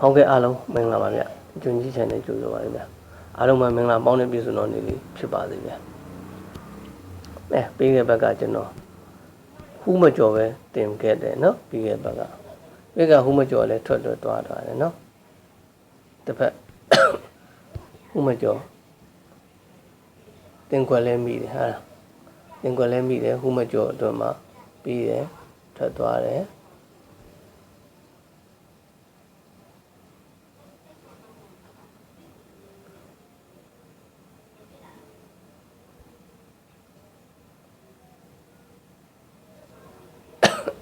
ဟုတ်ကဲ့အားလုံးမင်္ဂလာပါဗျ။ကျွန်းကြီး channel ကြိုဆိုပါရစေဗျ။အားလုံးပဲမင်္ဂလာပေါင်းတဲ့ပြည့်စုံတော်နေ့လေးဖြစ်ပါစေဗျ။အဲပြီးခဲ့ဘက်ကကျွန်တော်ဟူးမကြော်ပဲတင်ခဲ့တယ်နော်ပြီးခဲ့ဘက်ကပြီးကဟူးမကြော်လည်းထွက်ထွက်သွားသွားတယ်နော်။တစ်ဖက်ဟူးမကြော်တင်ခွက်လဲမိတယ်ဟာလား။တင်ခွက်လဲမိတယ်ဟူးမကြော်အတွက်မှပြီးတယ်ထွက်သွားတယ်။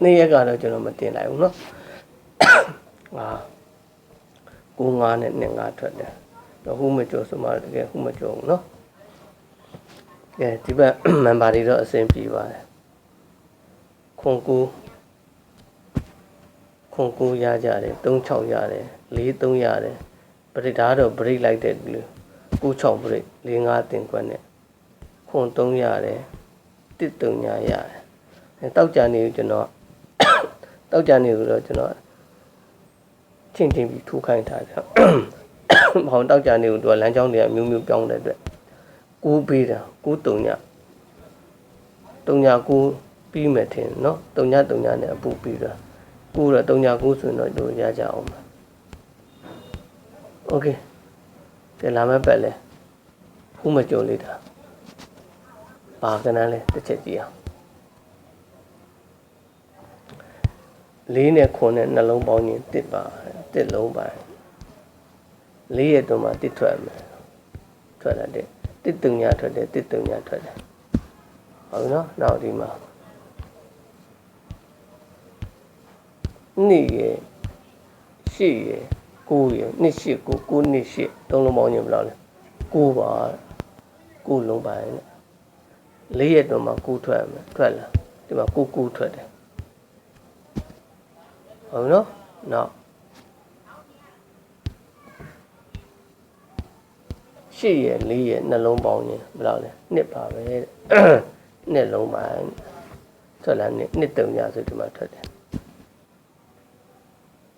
နေ့ရက်ကတော့ကျွန်တော်မတင်လိုက်ဘူးเนาะဟာကိုငါနဲ့နဲ့ငါထွက်တယ်တော့ဟူးမကျော်ဆိုမှတကယ်ဟူးမကျော်ဘူးเนาะကဲဒီဘက် မန်ပါတွေတော့အဆင်ပြေပါတယ်ခွန်ကူခွန်ကူရကြတယ်36ရတယ်43ရတယ်ပရိဒါတော့ break လိုက်တဲ့လူ96 break 45တင်ခွက်နဲ့ခွန်3ရတယ်1 3ညာရတယ်တောက်ကြနေကျွန်တော် တောက်ကြနေဆိုတော့ကျွန်တော်ချင်းချင်းပြီးထူခိုင်းထားတယ်။ဘောင်တောက်ကြနေကိုသူကလမ်းကြောင်းတွေကမျိုးမျိုးပြောင်းတဲ့အတွက်ကူးပေးတာကူးတုံညတုံညကူးပြီးမယ်ထင်နော်တုံညတုံညနဲ့အပူပြီးတာကူးတော့တုံညကူးဆိုရင်တော့တို့ရကြအောင်ပါ။ Okay ကဲလာမဲ့ပတ်လဲဖူးမကြုံလေးတာပါကနန်းလဲတစ်ချက်ကြည့်အောင် လေးနဲ့ခွန်နဲ့နှလုံးပေါင်းရင်တစ်ပါတစ်လုံးပါလေးရဲ့တော့မှတစ်ထွက်မယ်ထွက်လာတဲ့တစ်တုံညာထွက်တယ်တစ်တုံညာထွက်တယ်ဟုတ်ပြီနော်နောက်ဒီမှာနှစ်ရဲ့ရှစ်ရဲ့ကိုးရဲ့နှစ်ရှစ်ကိုကိုးနှစ်ရှစ်သုံးလုံးပေါင်းရင်ဘယ်လောက်လဲကိုးပါကိုးလုံးပါရဲ့လေးရဲ့တော့မှကိုးထွက်မယ်ထွက်လာဒီမှာကိုးကိုးထွက်တယ် ဟုတ်နော်နောက်ရှစ်ရယ်လေးရယ်နှလုံးပေါင်းရင်ဘယ်လောက်လဲနှစ်ပါပဲတဲ့နှစ်လုံးပါထွက်လာနှစ်နှစ်တုံညာဆိုဒီမှာထွက်တယ်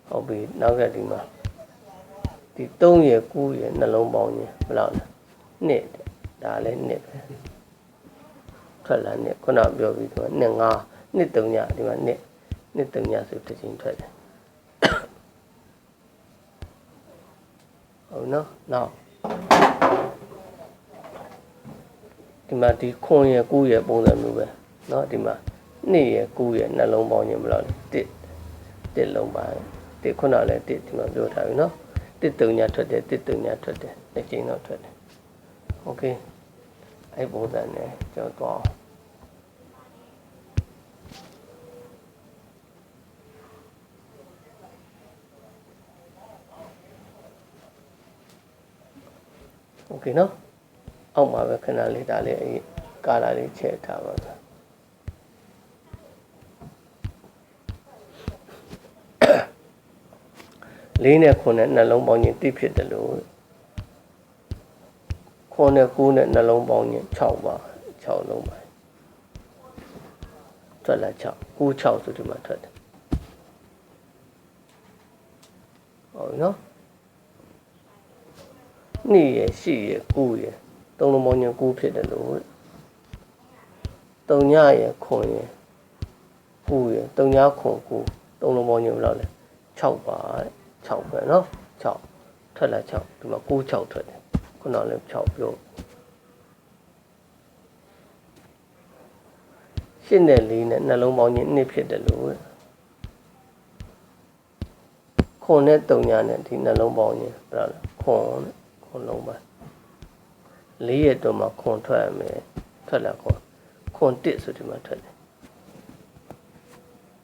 ဟုတ်ပြီနောက်ကဒီမှာဒီ3ရယ်9ရယ်နှလုံးပေါင်းရင်ဘယ်လောက်လဲနှစ်တဲ့ဒါလည်းနှစ်ပဲထွက်လာနှစ်ခုနပြောပြီးတော့နှစ်5နှစ်တုံညာဒီမှာနှစ် နှစ်တုံညာဆိုတစ်ချိန်ထွက်တယ်ဟုတ်နော်နောက်ဒီမှာဒီခွန်ရယ်9ရယ်ပုံစံမျိုးပဲเนาะဒီမှာ2ရယ်9ရယ်နှလုံးပေါင်းခြင်းဘယ်လောက်လဲ1 1လုံးပါ1ခုနလည်း1ဒီမှာပြောထားပြီเนาะ1တုံညာထွက်တယ်1တုံညာထွက်တယ်တစ်ချိန်တော့ထွက်တယ်โอเคအဲ့ပုံစံနဲ့ကျွန်တော်တော့ โอเคเนาะအောက်မှာပဲခဏလေးဒါလေးအဲ့ကာလာလေးချက်ထားပါမယ်လေးနဲ့ခုနဲ့နှလုံးပေါင်းရင်တိဖြစ်တယ်လို့ခုနဲ့ကူးနဲ့နှလုံးပေါင်းရင်6ပါ6လုံးပါထွက်လာ6ကူး6ဆိုဒီမှာထွက်တယ်ဟုတ်နော် နှစ်ရရှိရကူးရသုံးလုံးပေါင်းရင်ကူးဖြစ်တယ်လို့တုံညရခွန်ရကူးရတုံညခွန်ကူးသုံးလုံးပေါင်းရင်ဘယ်လောက်လဲ6ပါတဲ့6ပဲเนาะ6ထွက်လာ6ဒီမှာ9 6ထွက်တယ်ခုနလည်း6ပြောရှင်းတဲ့လေးနဲ့နှလုံးပေါင်းချင်းနှစ်ဖြစ်တယ်လို့ခွန်နဲ့တုံညာနဲ့ဒီနှလုံးပေါင်းချင်းဘယ်လိုလဲခွန်နဲ့ ခွန်လုံးပါလေးရဲ့တော့မှခွန်ထွက်ရမယ်ထွက်လာခွန်ခွန်တစ်ဆိုဒီမှာထွက်တယ်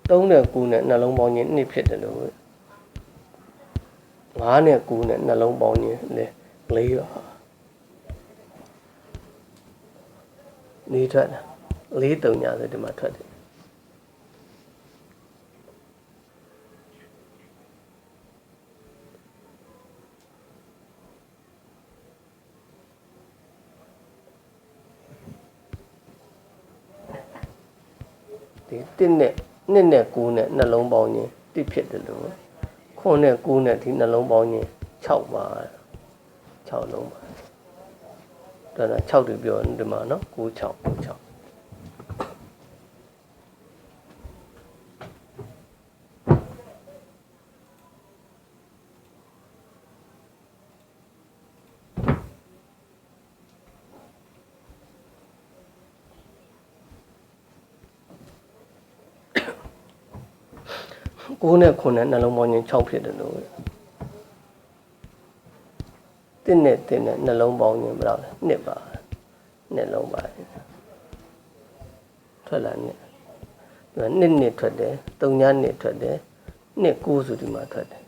သုံးနဲ့ကူနဲ့နှလုံးပေါင်းချင်းနှစ်ဖြစ်တယ်လို့9နဲ့9နဲ့နှလုံးပေါင်းခြင်းလေလေးပါနေထွက်တာလေးတုံညာဆိုဒီမှာထွက်တယ် ဒီတစ်နဲ့နှစ်နဲ့9နဲ့နှလုံးပေါင်းခြင်းတစ်ဖြစ်တယ်လို့ခွန်နဲ့ကူးနဲ့ဒီနှလုံးပေါင်းချင်း6ပါ6လုံးပါဒါက6တွေပြောနေဒီမှာနော်9 6 9 69 နဲ့9နဲ့နှလုံးပေါင်းချင်း6ဖြစ်တယ်လို့တင်းနဲ့တင်းနဲ့နှလုံးပေါင်းချင်းဘယ်လောက်လဲနှစ်ပါနှစ်လုံးပါထွက်လာနှစ်ဒီမှာနှစ်နှစ်ထွက်တယ်သုံးညနှစ်ထွက်တယ်နှစ်9ဆိုဒီမှာထွက်တယ်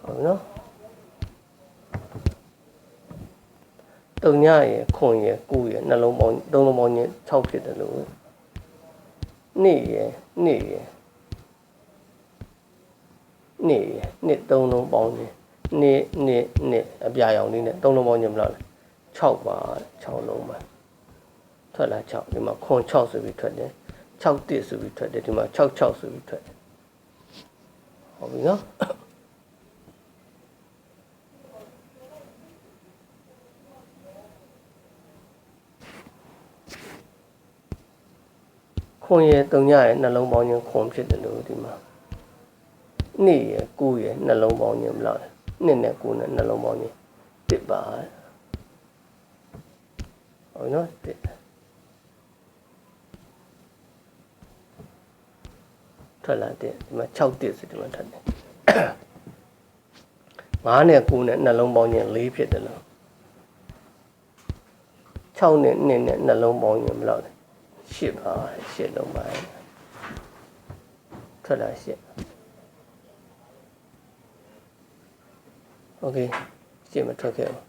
ဟုတ်ပြီနော်သုံးညရဲ့ခွန်ရဲ့9ရဲ့နှလုံးပေါင်းသုံးလုံးပေါင်းချင်း6ဖြစ်တယ်လို့နှစ်ရဲ့နှစ်ရဲ့ နှစ်ရယ်နှစ်သုံးလုံးပေါင်းခြင်းနှစ်နှစ်နှစ်အပြာရောင်လေးနဲ့သုံးလုံးပေါင်းခြင်းဘယ်လောက်လဲ6ပါ6လုံးပါထွက်လာ6ဒီမှာခွန်6ဆိုပြီးထွက်တယ်6တစ်ဆိုပြီးထွက်တယ်ဒီမှာ6 6ဆိုပြီးထွက်တယ်ဟုတ်ပြီနော်ခွန်ရယ်တုံညရယ်နှလုံးပေါင်းခြင်းခွန်ဖြစ်တယ်လို့ဒီမှာ နှစ်ရယ်ကိုရယ်နှလုံးပေါင်းခြင်းမလားနှစ်နဲ့ကိုနဲ့နှလုံးပေါင်းခြင်းတစ်ပါဟုတ်နော်တစ်ထွက်လာတဲ့ဒီမှာ6တစ်ဆိုဒီမှာထပ်တယ်9နဲ့9နဲ့နှလုံးပေါင်းခြင်း4ဖြစ်တယ်လို့6နဲ့2နဲ့နှလုံးပေါင်းခြင်းမလား8ပါ8လုံးပါထွက်လာ8 โอเคရှင်းမထွက်ခဲ့ဘူး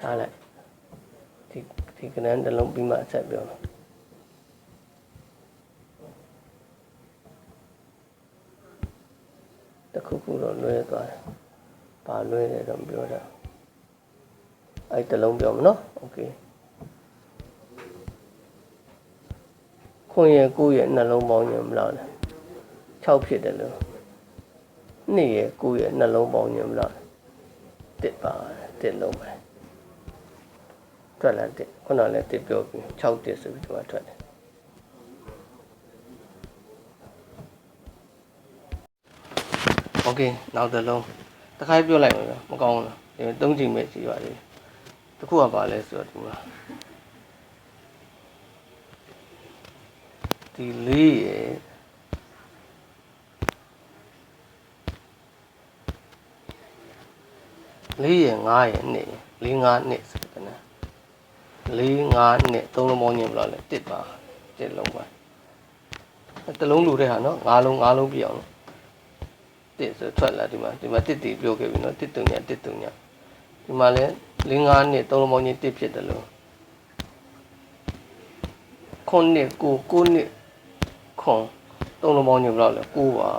ထားလိုက်ဒီဒီကနန်းတစ်လုံးပြီးမှဆက်ပြောမယ်တခုခုတော့လွဲသွားတယ်ဘာလွဲတယ်တော့မပြောတာအဲ့တစ်လုံးပြောမနော်โอเคခွန်ရဲ့ကိုယ့်ရဲ့နှလုံးပေါင်းရင်မလား6ဖြစ်တယ်လို့နှစ်ရဲ့ကိုယ့်ရဲ့နှလုံးပေါင်းရင်မလား ။ တစ်ပါတစ်လုံးပဲထွက်လာတစ်ခုနလည်းတစ်ပြောပြီး6တစ်ဆိုပြီးဒီမှာထွက်တယ်โอเคနောက်တစ်လုံးတစ်ခိုင်းပြောလိုက်မယ်ဗျမကောင်းဘူးလားဒီသုံးချိန်ပဲရှိပါသေးတယ်တခုကပါလဲဆိုတော့ဒီမှာဒီလေးရဲ့ လေးရယ်ငါးရယ်နှစ်ရယ်လေးငါးနှစ်ဆိုတဲ့နာလေးငါးနှစ်သုံးလုံးပေါင်းခြင်းဘယ်လောက်လဲတစ်ပါတစ်လုံးပါတစ်လုံးလူတဲ့ဟာနော်ငါးလုံးငါးလုံးပြည့်အောင်လို့တစ်ဆိုထွက်လာဒီမှာဒီမှာတစ်တီပြောခဲ့ပြီနော်တစ်တုံညာတစ်တုံညာဒီမှာလဲလေးငါးနှစ်သုံးလုံးပေါင်းခြင်းတစ်ဖြစ်တယ်လို့ခုနှစ်ကိုကိုနှစ်ခွန်သုံးလုံးပေါင်းခြင်းဘယ်လောက်လဲကိုပါ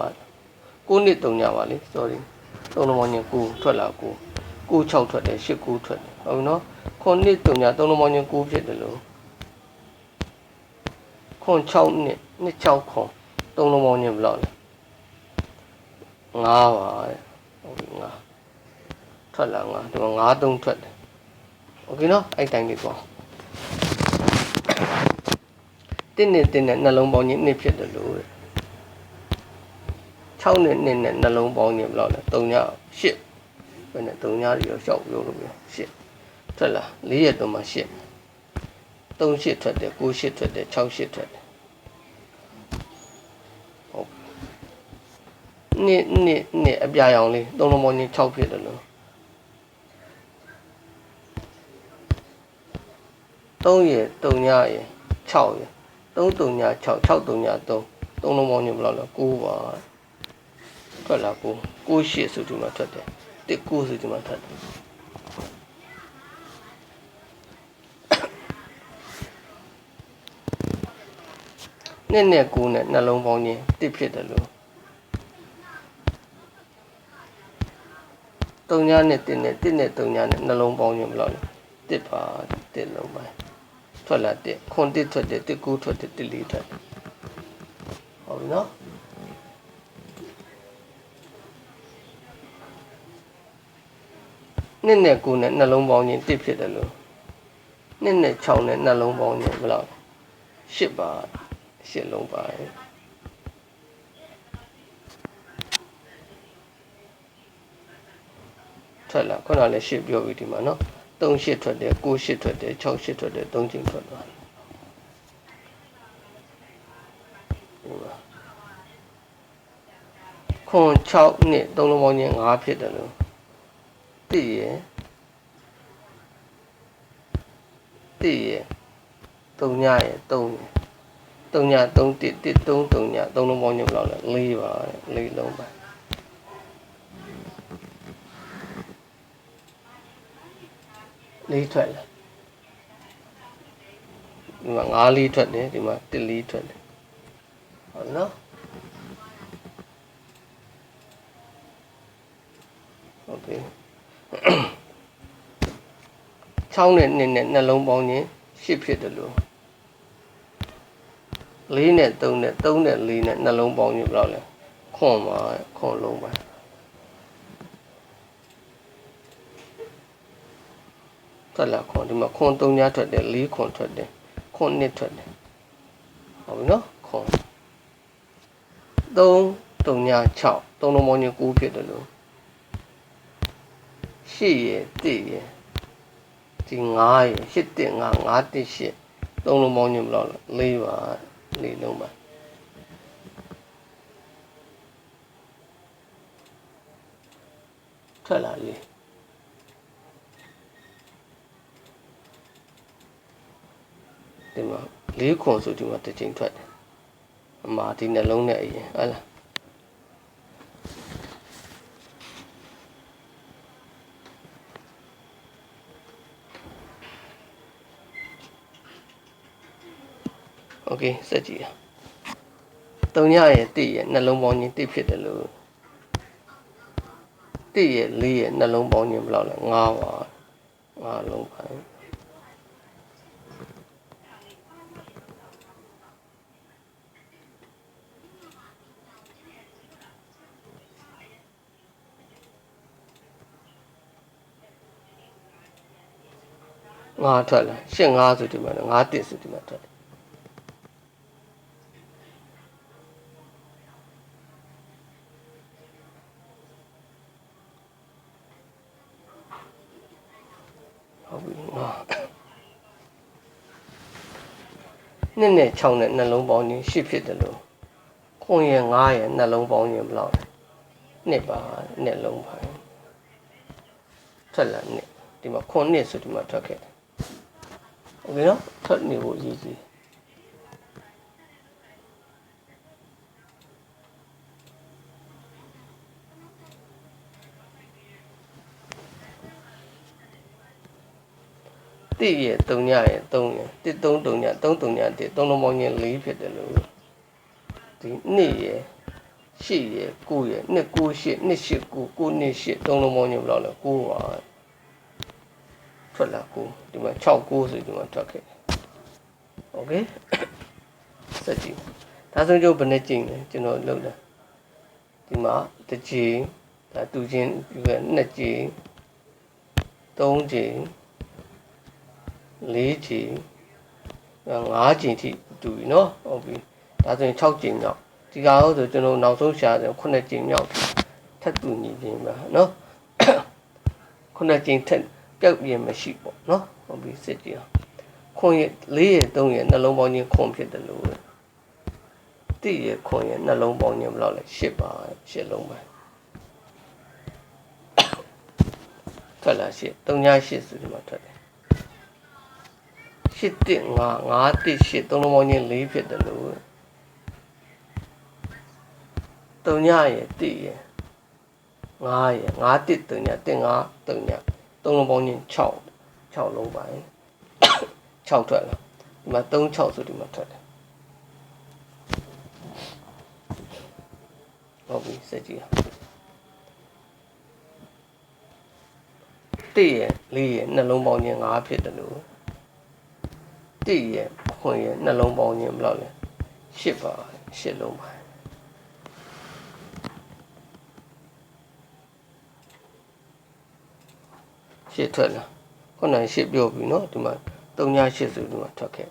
ကိုနှစ်တုံညာပါလေ sorry သုံးလုံးပေါင်းခြင်းကိုထွက်လာကို9 6ထွက်တယ်8 9ထွက်တယ်ဟုတ်နော်ခွန်နှစ်တုံညာသုံးလုံးပေါင်းချင်း9ဖြစ်တယ်လို့ခွန်6နှစ်နှစ်6ခွန်သုံးလုံးပေါင်းချင်းဘယ်လောက်လဲ9ပါတဲ့ဟုတ်ပြီ9ထွက်လာ9ဒီမှာ9 3ထွက်တယ်โอเคနော်အဲ့တိုင်းလေးပေါ့တင်းနဲ့တင်းနဲ့နှလုံးပေါင်းချင်းနှစ်ဖြစ်တယ်လို့တဲ့6နဲ့2နဲ့နှလုံးပေါင်းချင်းဘယ်လောက်လဲ3ည8 ဘယ်နဲ့3ညရီရောရှောက်ပြောလို့ပြောရှစ်ထွက်လာ၄ရက်တော့မှရှစ်3ရှစ်ထွက်တယ်9ရှစ်ထွက်တယ်6ရှစ်ထွက်တယ်ဟုတ်နှစ်နှစ်နှစ်အပြာရောင်လေးသုံးလုံးပေါင်းချင်း6ဖြစ်တယ်လို့3ရက်3ညရက်6ရက်3 3ည6 6 3ည3သုံးလုံးပေါင်းချင်းဘယ်လောက်လဲ9ပါထွက်လာ9 9ရှစ်ဆိုဒီမှာထွက်တယ် တစ်ကိုဆိုဒီမှာထပ်တယ်နဲ့နဲ့ကိုနဲ့နှလုံးပေါင်းချင်းတစ်ဖြစ်တယ်လို့တုံညာနဲ့တစ်နဲ့တစ်နဲ့တုံညာနဲ့နှလုံးပေါင်းချင်းဘယ်လောက်လဲတစ်ပါတစ်လုံးပိုင်းထွက်လာတစ်ခွန်တစ်ထွက်တယ်တစ်ကိုထွက်တယ်တစ်လေးထွက်တယ်ဟုတ်ပြီနော် နှစ်နဲ့9နဲ့နှလုံးပေါင်းခြင်း1ဖြစ်တယ်လို့နှစ်နဲ့6နဲ့နှလုံးပေါင်းခြင်းဘယ်လောက်10ပါ10လုံးပါထွက်လာခုနလည်း10ပြောပြီးဒီမှာနော်3 8ထွက်တယ်9 8ထွက်တယ်6 8ထွက်တယ်3ချိန်ထွက်သွားတယ်ဒီမှာခွန်6နှစ်3လုံးပေါင်းခြင်း5ဖြစ်တယ်လို့ တည်ရတည်ရသုံးညရသုံးသုံးညသုံးတစ်တစ်သုံးသုံးညသုံးလုံးပေါင်းညဘယ်လောက်လဲလေးပါလေးလုံးပါလေးထွက်လာဒီမှာ၅လေးထွက်တယ်ဒီမှာ၁လေးထွက်တယ်ဟုတ်နော်ဟုတ်ပြီ 6နဲ့2နဲ့နှလုံးပေါင်းခြင်း10ဖြစ်တယ်လို့4နဲ့3နဲ့3နဲ့4နဲ့နှလုံးပေါင်းခြင်းဘယ်လောက်လဲခွန်ပါခွန်လုံးပါထွက်လာခွန်ဒီမှာခွန်3ညထွက်တယ်4ခွန်ထွက်တယ်ခွန်1ထွက်တယ်ဟုတ်ပြီနော်ခွန်3 3ည6 3လုံးပေါင်းခြင်း9ဖြစ်တယ်လို့ 8ရယ်1ရယ်ဒီ9ရယ်8 1 5 5 1 8 3လုံးပေါင်းခြင်းဘယ်လောက်လဲ4ပါ4လုံးပါထွက်လာလေဒီမှာ၄ခွန်ဆိုဒီမှာတစ်ချိန်ထွက်တယ်အမှာဒီနှလုံးနဲ့အရင်ဟုတ်လား โอเคစက်ကြည့်ရတုံညရဲ့တိရဲ့နှလုံးပေါင်းခြင်းတိဖြစ်တယ်လို့တိရဲ့လေးရဲ့နှလုံးပေါင်းခြင်းဘယ်လောက်လဲ9ပါ9လုံးပါငါထွက်လာရှင်းငါဆိုဒီမှာငါတစ်ဆိုဒီမှာထွက်တ နှစ်နဲ့6နဲ့နှလုံးပေါင်းခြင်း10ဖြစ်တယ်လို့ခွန်ရဲ့9ရဲ့နှလုံးပေါင်းခြင်းဘယ်လောက်လဲနှစ်ပါနှစ်လုံးပါထွက်လာနှစ်ဒီမှာခွန်နှစ်ဆိုဒီမှာထွက်ခဲ့တယ်โอเคနော်ထွက်နေဖို့အရေးကြီး တိရဲ့3ညရဲ့3ရဲ့1 3 3ည3 3ည1 3လုံးပေါင်းခြင်း4ဖြစ်တယ်လို့ဒီနှစ်ရဲ့8ရဲ့9ရဲ့2 9 8 2 8 9 9 2 8 3လုံးပေါင်းခြင်းဘယ်လောက်လဲ9ပါထွက်လာ9ဒီမှာ6 9ဆိုဒီမှာထွက်ခဲ့โอเคစက်ကြည့်ဒါဆိုကြဘယ်နဲ့ကြည့်လဲကျွန်တော်လုပ်တာဒီမှာတစ်ကြိမ်ဒါတူချင်းဒီကနှစ်ကြိမ်သုံးကြိမ် ၄ချိန်၅ချိန်ထိတူပြီနော်ဟုတ်ပြီဒါဆိုရင်6ချိန်မြောက်ဒီကောင်ဆိုကျွန်တော်နောက်ဆုံးရှာတယ်9ချိန်မြောက်ထပ်တူညီပြင်ပါနော်9ချိန်ထက်ပြောက်ပြင်မရှိပေါ့နော်ဟုတ်ပြီစစ်ကြည့်အောင်ခွန်ရ၄ရ၃ရနှလုံးပေါင်းချင်းခွန်ဖြစ်တယ်လို့တိရခွန်ရနှလုံးပေါင်းချင်းဘယ်လောက်လဲ၈ပါ၈လုံးပါထွက်လာ၈၃ည၈ဆိုဒီမှာထွက် တယ်8 1 5 5 1 8သုံးလုံးပေါင်းခြင်း4ဖြစ်တယ်လို့တုံညရဲ့တိရဲ့9ရဲ့9 1တုံည1 5တုံညသုံးလုံးပေါင်းခြင်း6 6လုံးပါ6ထွက်လာဒီမှာ3 6ဆိုဒီမှာထွက်တယ်ဟုတ်ပြီစက်ကြည့်တိရဲ့4ရဲ့နှလုံးပေါင်းခြင်း5ဖြစ်တယ်လို့ တိရဲ့ခွန်ရဲ့နှလုံးပေါင်းခြင်းဘယ်လောက်လဲ8ပါ8လုံးပါ ရှစ်ထွက်လာခုနကရှစ်ပြောပြီเนาะဒီမှာ3ည8ဆိုဒီမှာထွက်ခဲ့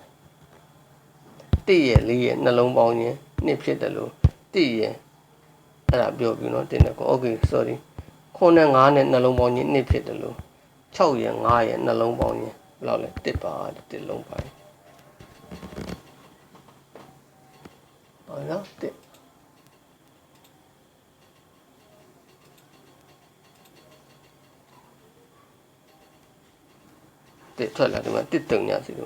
တိရဲ့လေးရဲ့နှလုံးပေါင်းခြင်းနှစ်ဖြစ်တယ်လို့တိရဲ့အဲ့ဒါပြောပြီเนาะတင်တယ်ကို okay sorry ခုနဲ့9နဲ့နှလုံးပေါင်းခြင်းနှစ်ဖြစ်တယ်လို့6ရဲ့9ရဲ့နှလုံးပေါင်းခြင်းဘယ်လောက်လဲတစ်ပါတစ်လုံးပါ တယ်ဟောနော်တစ်တစ်ထွက်လာဒီမှာတစ်တုံညစီဒီ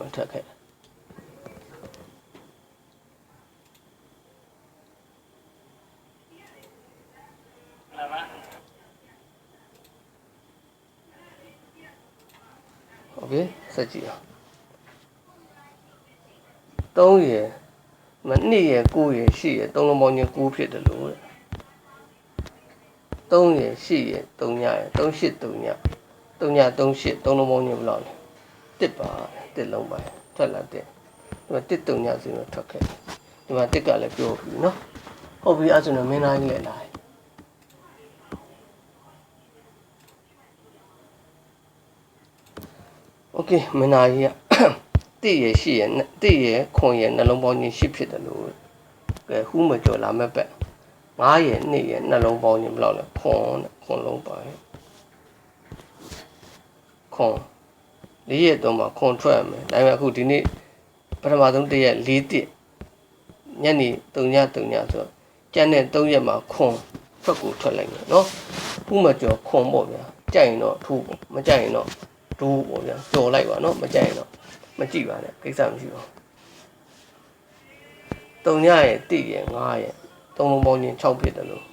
3ရယ်မ2ရယ်9ရယ်10ရယ်သုံးလုံးပေါင်းချင်း9ဖြစ်တယ်လို့တဲ့3ရယ်10ရယ်3ညရယ်3 8 3ည3ည3 8သုံးလုံးပေါင်းချင်းဘယ်လောက်လဲတစ်ပါတစ်လုံးပါထွက်လာတဲ့ဒီမှာတစ်3ညဆိုတော့ထွက်ခဲ့ဒီမှာတစ်ကလည်းပြောပြီเนาะဟုတ်ပြီအဲ့ဆိုတော့မင်းသားကြီးလည်းလာတယ် โอเคမနာကြီးက တိရရှိရတိရခွန်ရနှလုံးပေါင်းခြင်းရှိဖြစ်တယ်လို့ကဲဟူးမကြော်လာမဲ့ပဲ9ရ2ရနှလုံးပေါင်းခြင်းဘယ်လောက်လဲခွန်ခွန်လုံးပါခွန်၄ရက်တော့မှခွန်ထွက်ရမယ်ဒါပေမဲ့အခုဒီနေ့ပထမဆုံးတစ်ရက်၄တစ်ညနေ3ည3ညဆိုတော့ကျန်တဲ့3ရက်မှာခွန်ထွက်ကိုထွက်လိုက်မယ်နော်ဟူးမကြော်ခွန်ပေါ့ဗျာကြိုက်ရင်တော့ထူးပေါ့မကြိုက်ရင်တော့ဒိုးပေါ့ဗျာကြော်လိုက်ပါနော်မကြိုက်ရင်တော့ မကြည့်ပါနဲ့ကိစ္စမရှိပါဘူး3ညရဲ့1ရဲ့5ရဲ့သုံးလုံးပေါင်းချင်း6ဖြစ်တယ်လို့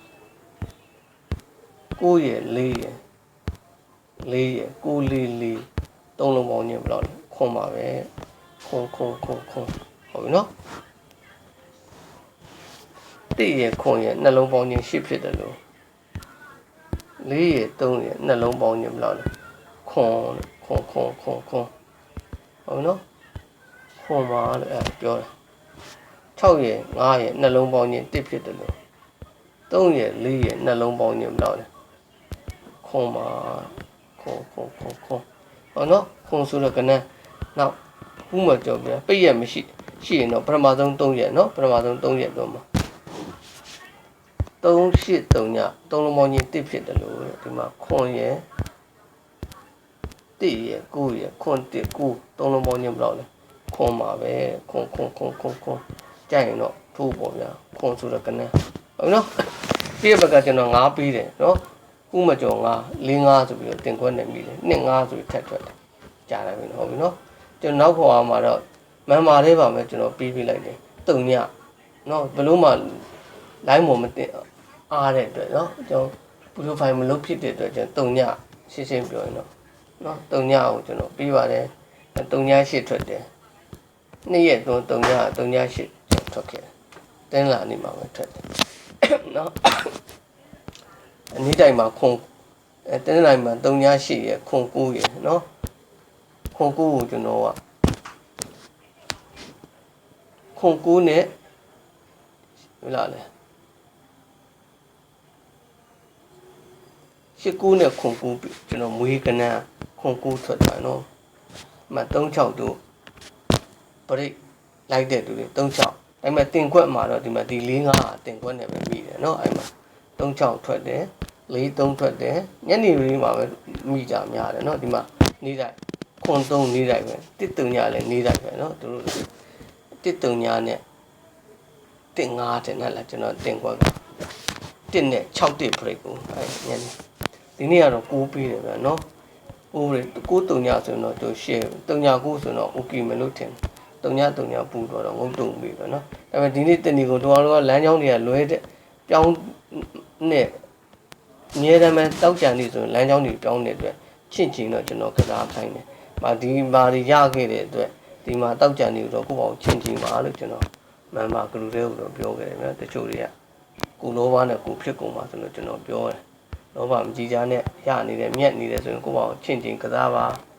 9ရဲ့4ရဲ့4ရဲ့9 4 4သုံးလုံးပေါင်းချင်းဘယ်လောက်လဲခွန်ပါပဲခွန်ခွန်ခွန်ခွန်ဟုတ်ပြီနော်1ရဲ့ခွန်ရဲ့နှလုံးပေါင်းချင်း10ဖြစ်တယ်လို့4ရဲ့3ရဲ့နှလုံးပေါင်းချင်းဘယ်လောက်လဲခွန်ခွန်ခွန်ခွန်ခွန် ဟုတ်နော်ခွန်ပါလို့အဲပြောတယ်6ရဲ့9ရဲ့နှလုံးပေါင်းချင်း1ဖြစ်တယ်လို့3ရဲ့4ရဲ့နှလုံးပေါင်းချင်းဘယ်လောက်လဲခွန်ပါခွန်ခွန်ခွန်ခွန်ဟုတ်နော်ခွန်ဆိုတော့ကနန်းနောက်ခုမှကြောပြပိတ်ရမရှိရှိရင်တော့ပထမဆုံး3ရက်နော်ပထမဆုံး3ရက်တော့မှာ3 8 3ည3လုံးပေါင်းချင်း1ဖြစ်တယ်လို့ဒီမှာခွန်ရဲ့ 1ရဲ့9ရဲ့ခွန်1 9သုံးလုံးပေါင်းချင်းဘယ်လောက်လဲခွန်ပါပဲခွန်ခွန်ခွန်ခွန်ခွန်ကြိုက်ရင်တော့ထိုးပေါ့ဗျာခွန်ဆိုတော့ကနန်းဟုတ်နော်ဒီဘက်ကကျွန်တော်9ပေးတယ်နော်ခုမကျော်9 4 5ဆိုပြီးတော့တင်ခွက်နေပြီလေ2 5ဆိုပြီးထက်ထွက်တယ်ကြားတယ်ပြီနော်ဟုတ်ပြီနော်ကျွန်တော်နောက်ခေါ်အောင်မှာတော့မန်မာလေးပါမယ်ကျွန်တော်ပြီးပြလိုက်တယ်တုံညနော်ဘလို့မှ line ပေါ်မတင်အားတဲ့အတွက်နော်ကျွန်တော် profile မလုပ်ဖြစ်တဲ့အတွက်ကျွန်တော်တုံညရှင်းရှင်းပြောရင်တော့ နော်တုံညကိုကျွန်တော်ပြီးပါတယ်တုံညရှစ်ထွက်တယ်နေ့ရက်တော့တုံညတုံညရှစ်ထွက်ခဲ့တယ်တင်းလာနေမှာပဲထွက်တယ်နော်အနည်းတိုင်းမှာခွန်အဲတင်းလာမှာတုံညရှစ်ရခွန်9ရနော်ခွန်9ကိုကျွန်တော်ကခွန်9နဲ့ဘယ်လားလဲရှစ်ကူးနဲ့ခွန်ကူးကျွန်တော်မွေးကနန်း ခွန်ကူးထွက်သွားနော်အမှ36တို့ပရိတ်လိုက်တဲ့သူတွေ36ဒါပေမဲ့တင်ခွက်မှာတော့ဒီမှာဒီ4 5တင်ခွက်နဲ့ပဲပြီးတယ်နော်အဲ့မှာ36ထွက်တယ်4 3ထွက်တယ်ညနေလေးမှာပဲမိကြများတယ်နော်ဒီမှာနေတိုင်းခွန်3နေတိုင်းပဲတစ်တုံညာလည်းနေတိုင်းပဲနော်သူတို့တစ်တုံညာနဲ့တင်5တဲ့နဲ့လားကျွန်တော်တင်ခွက်ကတစ်နဲ့6တစ်ပရိတ်ကိုအဲ့ညနေဒီနေ့ကတော့6ပေးတယ်ဗျာနော် 6တွေ6တုံညာဆိုရင်တော့သူ share တုံညာ9ဆိုရင်တော့ okay မလို့ထင်တုံညာတုံညာပူတော့တော့ငုံတုံပြီပဲနော်ဒါပေမဲ့ဒီနေ့တနေ့ကိုတော်တော်ကလမ်းကြောင်းတွေကလွဲတဲ့ပြောင်းနဲ့အမြဲတမ်းတောက်ကြံနေဆိုရင်လမ်းကြောင်းတွေပြောင်းနေတဲ့အတွက်ချင့်ချင်းတော့ကျွန်တော်ကစားခိုင်းတယ်။မာဒီမာဒီရခဲ့တဲ့အတွက်ဒီမှာတောက်ကြံနေတော့ကိုယ့်ဘောင်ချင့်ချင်းပါလို့ကျွန်တော်မန်မာကလူတွေကိုတော့ပြောခဲ့တယ်နော်တချို့တွေကကိုလောဘနဲ့ကိုဖြစ်ကုန်ပါဆိုလို့ကျွန်တော်ပြောတယ်။ လောဘမကြည်ကြနဲ့ရနေတယ်မြက်နေတယ်ဆိုရင်ကိုယ့်ဘောင်ချင့်ချင်းကစားပါ။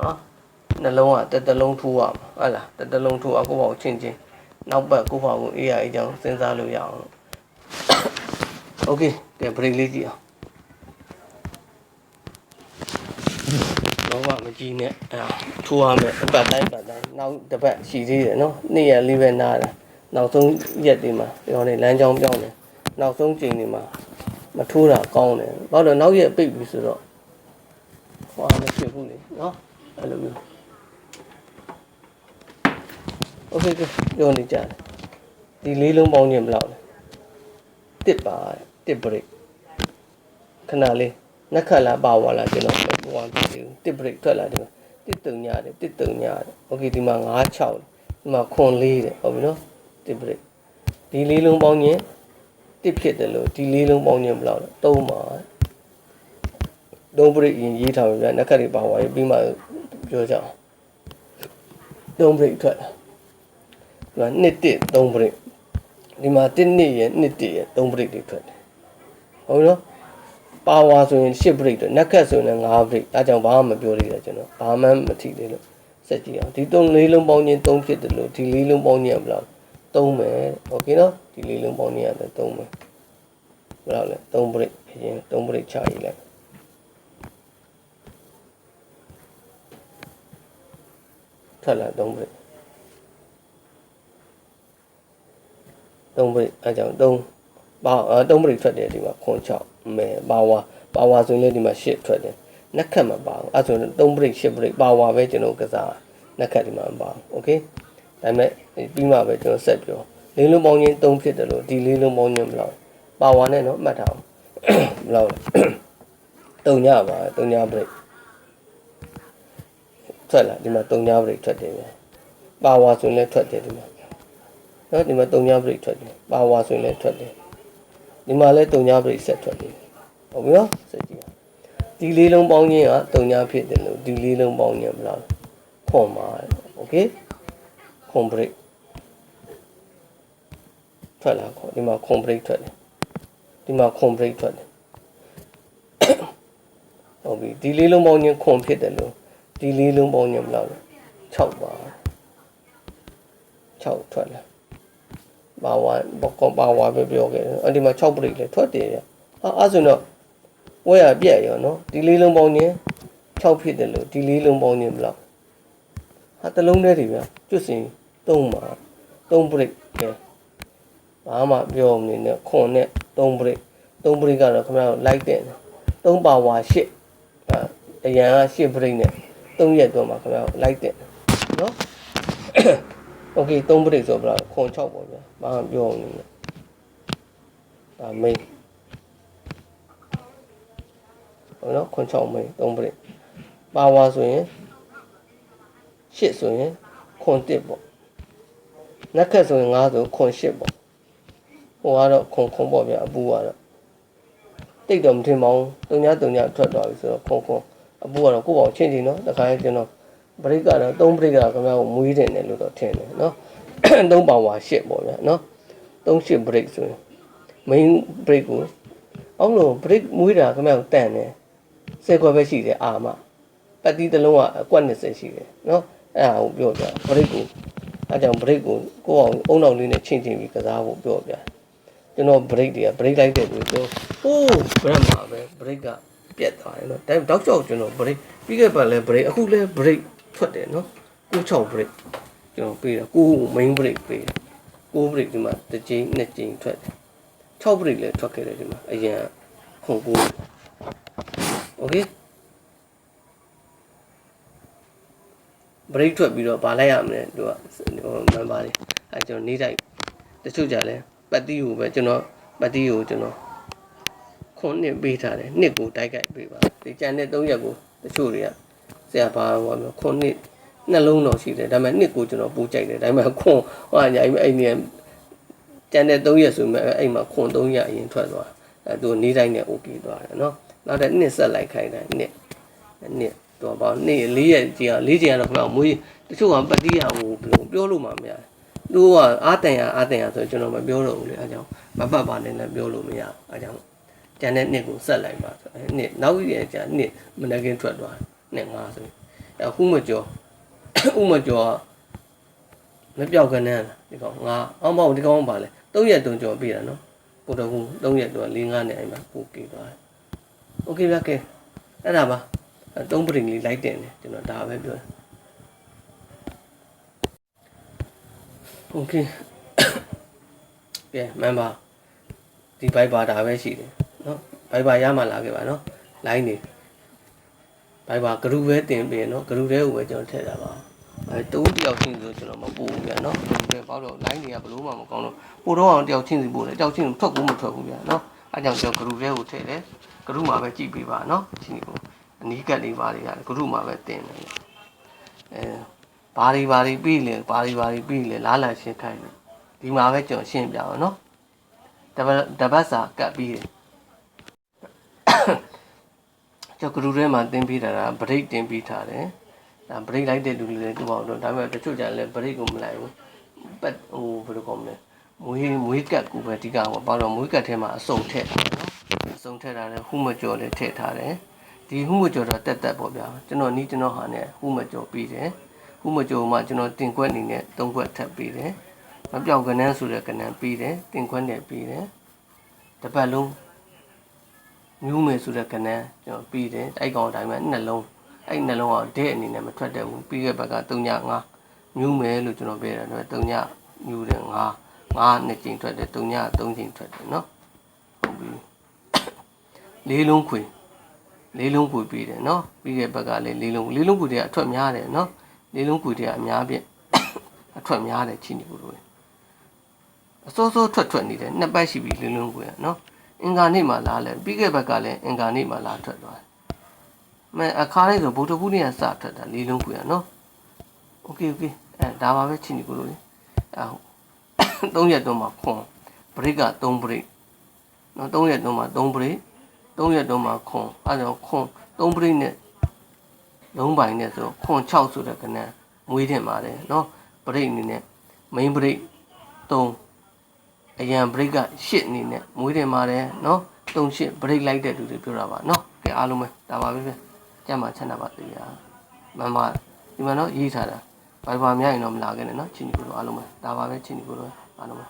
နော်နှလုံးကတက်တလုံးထိုးရမှာဟုတ်လားတက်တလုံးထိုးအောင်ကိုယ့်ဘောင်ချင့်ချင်းနောက်ပတ်ကိုယ့်ဘောင်ကိုအေးရအေးချောင်းစဉ်းစားလို့ရအောင်လို့ โอเคကဲ break လေးကြည့်အောင် မကြီးနဲ့အဲထိုးရမယ်အပတ်တိုင်းပတ်တိုင်းနောက်တစ်ပတ်ရှိသေးတယ်နော်နေ့ရက်လေးပဲနားတယ်နောက်ဆုံးရက်ဒီမှာပြောနေလမ်းကြောင်းပြောင်းတယ်နောက်ဆုံးချိန်ဒီမှာ မထိုးတာကောင်းတယ်ဘာလို့နောက်ရက်ပိတ်ပြီဆိုတော့ဟောမဖြစ်ဘူးလေနော်အဲ့လိုမျိုးโอเคကပြောနေကြတယ်ဒီလေးလုံးပေါင်းခြင်းဘယ်လောက်လဲတစ်ပါတစ်ပရိတ်ခဏလေးနှက်ခတ်လာပါဝါလာကျွန်တော်ဟိုဟာပြည့်ဘူးတစ်ပရိတ်ထွက်လာတယ်တစ်တုံညာတယ်တစ်တုံညာတယ်โอเคဒီမှာ9 6ဒီမှာခွန်4တယ်ဟုတ်ပြီနော်တစ်ပရိတ်ဒီလေးလုံးပေါင်းခြင်း တစ်ဖြစ်တယ်လို့ဒီလေးလုံးပေါင်းခြင်းဘယ်လောက်လဲ3ပါ3ပရိတ်ရင်ရေးထားပါဗျာနှက်ခတ်တွေပါဝါရေးပြီးမှပြောကြအောင်3ပရိတ်ထွက်လာဒီမှာ1 1 3ပရိတ်ဒီမှာ1နှစ်ရယ်2 1ရယ်3ပရိတ်တွေထွက်တယ်ဟုတ်နော်ပါဝါဆိုရင်10 break တော့နက်ခတ်ဆိုရင်5 break အဲကြောင့်ဘာမှမပြောသေးတယ်ကျွန်တော်ဘာမှမထိသေးလို့စက်ကြည့်အောင်ဒီ3လေးလုံးပေါင်းချင်း3ဖြစ်တယ်လို့ဒီလေးလုံးပေါင်းချင်းဘယ်လောက် 3မယ်โอเคနော်ဒီလေးလုံးပေါင်းချင်းရတယ်3မယ်ဘယ်လောက်လဲ3 break အရင်3 break ချရေးလိုက်ထွက်လာ3 break 3 break အဲကြောင့်3ဘာ3 break ထွက်တယ်ဒီမှာခွန်6မယ်ပါဝါပါဝါဆိုရင်လည်းဒီမှာ8ထွက်တယ်နက်ခတ်မပါဘူးအဲဆိုရင်3 break 8 break ပါဝါပဲကျွန်တော်ကစားနက်ခတ်ဒီမှာမပါဘူးโอเค ဒါပေမဲ့ပြီးမှပဲကျွန်တော်ဆက်ပြောလေးလုံးပေါင်းချင်း3ဖြစ်တယ်လို့ဒီလေးလုံးပေါင်းချင်းမလောက်ပါဝါနဲ့တော့မှတ်ထားအောင်မလောက်တုံညပါတုံည break ထွက်လာဒီမှာတုံည break ထွက်တယ်ပဲပါဝါဆိုရင်လည်းထွက်တယ်ဒီမှာနော်ဒီမှာတုံည break ထွက်တယ်ပါဝါဆိုရင်လည်းထွက်တယ်ဒီမှာလည်းတုံည break ဆက်ထွက်တယ်ဟုတ်ပြီနော်စက်ကြည့်ဒီလေးလုံးပေါင်းခြင်းကတုံညဖြစ်တယ်လို့ဒီလေးလုံးပေါင်းခြင်းမလားခွန်ပါโอเค ခွန် break ထွက်လာခွန်ဒီမှာခွန် break ထွက်တယ်ဒီမှာခွန် break ထွက်တယ်ဟုတ်ပြီဒီလေးလုံးပေါင်းခြင်းခွန်ဖြစ်တယ်လို့ဒီလေးလုံးပေါင်းခြင်းမလား6ပါ6ထွက်လာဘာဝဘကောဘာဝပဲပြောခဲ့တယ်အဲ့ဒီမှာ6 break လဲထွက်တယ်ရအာအဲ့ဆိုတော့ဝဲရပြက်ရောနော်ဒီလေးလုံးပေါင်းခြင်း6ဖြစ်တယ်လို့ဒီလေးလုံးပေါင်းခြင်းဘယ်လောက် ဟာတလုံးတည်းတွေဗျကျွတ်စင်သုံးပါသုံး break ပဲဘာမှပြောမနေနဲ့ခွန်နဲ့သုံး break သုံး break ကတော့ခင်ဗျားတို့ like တဲ့သုံးပါဝါရှစ်အရန်ကရှစ် break နဲ့သုံးရက်တော့မှာခင်ဗျားတို့ like တဲ့နော် okay သုံး break ဆိုတော့ခွန်6ပေါ့ဗျာဘာမှပြောမနေနဲ့ဒါမိတ်ဟုတ်နော်ခွန်6မိတ်သုံး break ပါဝါဆိုရင် 8ဆိုရင်ခွန်1ပေါ့နက်ခက်ဆိုရင်9ဆိုခွန်8ပေါ့ဟိုကတော့ခွန်ခွန်ပေါ့ဗျာအပူကတော့တိတ်တော့မထင်ပါဘူးတုံညာတုံညာထွက်သွားပြီဆိုတော့ခွန်ခွန်အပူကတော့ကိုယ့်ဘောင်ချင်းချင်းနော်တခါကျွန်တော်ပရိကတော့3ပရိကခင်ဗျားကိုမွေးတယ်နဲ့လို့တော့ထင်တယ်နော်3ပါဝါ8ပေါ့ဗျာနော်3 8 break ဆိုရင် main break ကိုအောင်လို့ break မွေးတာခင်ဗျားကိုတန်တယ်ဆယ်ခွက်ပဲရှိတယ်အာမပတ်တီးတစ်လုံးကအကွက်20ရှိတယ်နော် အဲ့ဒါကိုပြောပြ break ကိုအဲကြောင့် break ကိုကိုယ့်အောင်အုံနောက်လေးနဲ့ချင်းချင်းပြီးကစားဖို့ပြောပြကျွန်တော် break တွေက break လိုက်တဲ့လူတို့ဟိုး brand မှာပဲ break ကပြတ်သွားတယ်နော်ဒါတောက်ချောက်ကျွန်တော် break ပြီးခဲ့ပါလဲ break အခုလဲ break ထွက်တယ်နော်96 break ကျွန်တော်ပေးတာကို main break ပေးတယ်ကို break ဒီမှာတစ်ကြိမ်နှစ်ကြိမ်ထွက်တယ်6 break လည်းထွက်ခဲ့တယ်ဒီမှာအရင်ခုန်ကိုโ break ထွက်ပြီးတော့ဗာလိုက်ရမလဲသူကဟို member တွေအဲကျွန်တော်နေတိုက်တချို့ကြလဲပတ်တီကိုပဲကျွန်တော်ပတ်တီကိုကျွန်တော်ခွန်းနှစ်ပေးထားတယ်နှစ်ကိုတိုက်ကြိုက်ပေးပါဒီကြံတဲ့3ရက်ကိုတချို့တွေကဆရာဘာဟောမျိုးခွန်းနှစ်နှလုံးတော့ရှိတယ်ဒါပေမဲ့နှစ်ကိုကျွန်တော်ပူကြိုက်တယ်ဒါပေမဲ့ခွန်းဟောညာအဲ့နေကြံတဲ့3ရက်ဆိုမှအဲ့မှာခွန်း3ရက်အရင်ထွက်သွားအဲသူနေတိုင်းနဲ့ okay သွားတယ်နော်နောက်တဲ့နှစ်ဆက်လိုက်ခိုင်းတယ်နှစ်နှစ် တော့ဘာနှစ်လေးရက်ကြီးอ่ะလေးချိန်ကတော့ခဏမွေးတချို့ကပတိယဟိုဘယ်လိုပြောလို့မှမရသူကအာတန်ရအာတန်ရဆိုကျွန်တော်မပြောတော့ဘူးလေအဲကြောင့်မပတ်ပါနဲ့လည်းပြောလို့မရအဲကြောင့်ကျန်တဲ့နှစ်ကိုဆက်လိုက်ပါဆိုအဲနှစ်နောက်ရက်ကျန်နှစ်မနက်ကင်းထွက်သွားနှစ်ငါဆိုအခုမကြောဥမကြောမပြောက်ကနေဒီကောင်ငါအောင်မအောင်ဒီကောင်ပါလေ၃ရက်တုံကြောပြတာနော်ပို့တော့ဘူး၃ရက်တော့၄၅နဲ့အဲ့မှာပို့ကြည့်သွားတယ်โอเคဗျာကဲအဲ့ဒါပါ အဲသုံးပရိတ်လေးလိုက်တင်တယ်ကျွန်တော်ဒါပဲပြောတယ်โอเคကဲမန်ပါဒီဘိုက်ပါဒါပဲရှိတယ်เนาะဘိုက်ပါရမှလာခဲ့ပါเนาะ line နေဘိုက်ပါဂရုပဲတင်ပြီးเนาะဂရုတဲ့ကိုပဲကျွန်တော်ထည့်တာပါအဲတူတယောက်ချင်းဆိုကျွန်တော်မပို့ဘူးဗျာเนาะဂရုပဲပေါ့တော့ line တွေကဘလို့မှမကောင်းတော့ပို့တော့အောင်တယောက်ချင်းစီပို့တယ်တယောက်ချင်းထွက်ဘူးမထွက်ဘူးဗျာเนาะအဲကြောင့်ကျွန်တော်ဂရုတဲ့ကိုထည့်တယ်ဂရုမှာပဲကြည့်ပေးပါเนาะချင်းကို အနီးကပ်လေးပါတွေကဂရုမှာပဲတင်တယ်အဲဘာတွေဘာတွေပြီးလဲဘာတွေဘာတွေပြီးလဲလားလန်ရှင်းခိုင်းတယ်ဒီမှာပဲကျွန်ရှင်းပြအောင်နော်တပတ်တပတ်စာကပ်ပြီးတယ်ကျွန်ဂရုထဲမှာတင်ပြီးတာကဗရိတ်တင်ပြီးထားတယ်ဒါဗရိတ်လိုက်တဲ့လူတွေလည်းဒီမှာတော့ဒါပေမဲ့တချို့ကြလည်းဗရိတ်ကိုမလိုက်ဘူးပတ်ဟိုဘယ်လိုကောင်းလဲမွေးမွေးကတ်ကိုပဲအဓိကဟောပါတော့မွေးကတ်ထဲမှာအစုံထည့်အစုံထည့်တာလည်းဟူမကျော်လည်းထည့်ထားတယ် ဒီဟူမကျော်တော့တက်တက်ပေါ့ဗျာကျွန်တော်နီးကျွန်တော်ဟာနဲ့ဟူမကျော်ပြီးတယ်ဟူမကျော်မှကျွန်တော်တင်ခွက်အနေနဲ့သုံးခွက်ထပ်ပြီးတယ်မပြောင်ကနန်းဆိုတဲ့ကနန်းပြီးတယ်တင်ခွက်နဲ့ပြီးတယ်တစ်ပတ်လုံးမြူးမယ်ဆိုတဲ့ကနန်းကျွန်တော်ပြီးတယ်အဲ့ကောင်အတိုင်းပဲနှလုံးအဲ့နှလုံးကဒဲအနေနဲ့မထွက်တတ်ဘူးပြီးခဲ့ဘက်က3.5မြူးမယ်လို့ကျွန်တော်ပြောတယ်တော့3ညမြူးတယ်5 5နှစ်ကြိမ်ထွက်တယ်3ည3ကြိမ်ထွက်တယ်နော်ဟုတ်ပြီလေးလုံးခွေ လေးလုံးခွေပြီးတယ်နော်ပြီးခဲ့ဘက်ကလည်းလေးလုံးလေးလုံးခွေတွေကအထွက်များတယ်နော်လေးလုံးခွေတွေကအများပြည့်အထွက်များတယ်ချင်းဒီကိုလိုအစိုးစိုးထွက်ထွက်နေတယ်နှစ်ပတ်ရှိပြီလေးလုံးခွေကနော်အင်္ဂါနေ့မှာလာလဲပြီးခဲ့ဘက်ကလည်းအင်္ဂါနေ့မှာလာထွက်သွားတယ်။မဲအခါလေးဆိုဗုဒ္ဓဘူးနေ့ကစထွက်တာလေးလုံးကွေရနော်။ Okay okay အဲဒါပါပဲချင်းဒီကိုလိုလေ။အဲ၃ရက်တော့မှခွန်ဘရိတ်က3ဘရိတ်နော်3ရက်တော့မှ3ဘရိတ် 3ရက်တော့မှခွန်အဲဒါခွန်3ဘရိတ်နဲ့လုံးပိုင်းနဲ့ဆိုခွန်6ဆိုတဲ့ကနန်းမွေးတင်ပါတယ်နော်ဘရိတ်အနေနဲ့ main ဘရိတ်3အရန် break က8အနေနဲ့မွေးတယ်မာတယ်နော်38 break လိုက်တဲ့လူတွေပြောတာပါနော်ကဲအားလုံးပဲဒါပါပဲပဲကြမ်းမှာချမ်းသာပါသေးရမမဒီမှာနော်ရေးထားတာဘိုင်ဘာများရင်တော့မလာခဲ့နဲ့နော်ချင်းဒီကိုတော့အားလုံးပဲဒါပါပဲချင်းဒီကိုတော့အားလုံးပဲ